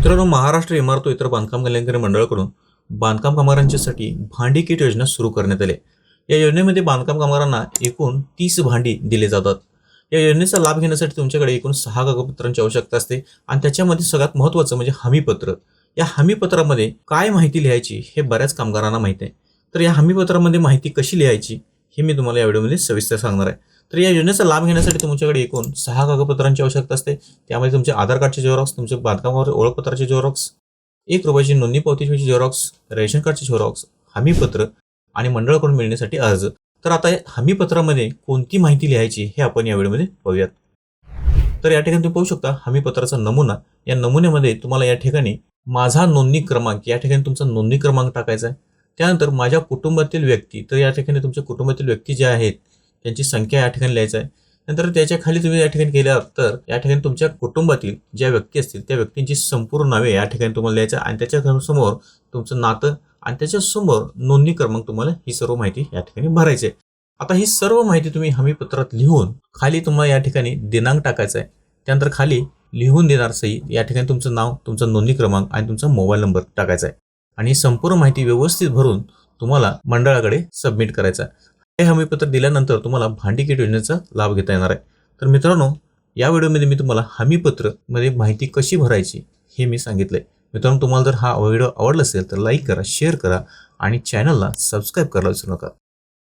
मित्रांनो महाराष्ट्र इमारत इतर बांधकाम कल्याणकारी मंडळाकडून बांधकाम कामगारांच्यासाठी भांडी किट योजना सुरू करण्यात आली. या योजनेमध्ये बांधकाम कामगारांना एकूण तीस भांडी दिले जातात. या योजनेचा लाभ घेण्यासाठी तुमच्याकडे एकूण सहा कागदपत्रांची आवश्यकता असते आणि त्याच्यामध्ये सगळ्यात महत्त्वाचं म्हणजे हमीपत्र. या हमीपत्रामध्ये काय माहिती लिहायची हे बऱ्याच कामगारांना माहिती आहे. तर या हमीपत्रामध्ये माहिती कशी लिहायची हे मी तुम्हाला या व्हिडिओमध्ये सविस्तर सांगणार आहे. तर या योजनेचा लाभ घेण्यासाठी तुमच्याकडे एकूण सहा कागदपत्रांची आवश्यकता असते. त्यामध्ये तुमचे आधार कार्डचे झेरॉक्स तुमचे बांधकामावर ओळखपत्राचे झेरॉक्स एक रुपयाची नोंदणी पावतीची झेरॉक्स रेशन कार्डचे झेरॉक्स हमीपत्र आणि मंडळाकडून मिळण्यासाठी अर्ज. तर आता या हमीपत्रामध्ये कोणती माहिती लिहायची हे आपण या व्हिडिओमध्ये पाहूयात. तर या ठिकाणी तुम्ही पाहू शकता हमीपत्राचा नमुना. या नमुन्यामध्ये तुम्हाला या ठिकाणी माझा नोंदणी क्रमांक या ठिकाणी तुमचा नोंदणी क्रमांक टाकायचा आहे. त्यानंतर माझ्या कुटुंबातील व्यक्ती तर या ठिकाणी तुमच्या कुटुंबातील व्यक्ती ज्या आहेत त्यांची संख्या या ठिकाणी लिहायचं आहे. नंतर त्याच्याखाली तुम्ही या ठिकाणी केल्या तर या ठिकाणी तुमच्या कुटुंबातील ज्या व्यक्ती असतील त्या व्यक्तींची संपूर्ण नावे या ठिकाणी तुम्हाला लिहायचं आहे. आणि त्याच्यासमोर तुमचं नातं आणि त्याच्यासमोर नोंदणी क्रमांक तुम्हाला ही सर्व माहिती या ठिकाणी भरायची आहे. आता ही सर्व माहिती तुम्ही हमीपत्रात लिहून खाली तुम्हाला या ठिकाणी दिनांक टाकायचा आहे. त्यानंतर खाली लिहून देणार सही या ठिकाणी तुमचं नाव तुमचा नोंदणी क्रमांक आणि तुमचा मोबाईल नंबर टाकायचा आहे. आणि संपूर्ण माहिती व्यवस्थित भरून तुम्हाला मंडळाकडे सबमिट करायचा आहे. हे हमीपत्र दिल्यानंतर तुम्हाला भांडी किट योजनेचा लाभ घेता येणार आहे. तर मित्रांनो या व्हिडिओमध्ये मी तुम्हाला हमीपत्रमध्ये माहिती कशी भरायची हे मी सांगितलंय. मित्रांनो तुम्हाला जर हा व्हिडिओ आवडला असेल तर लाईक करा शेअर करा आणि चॅनलला सबस्क्राईब करायला विसरू नका.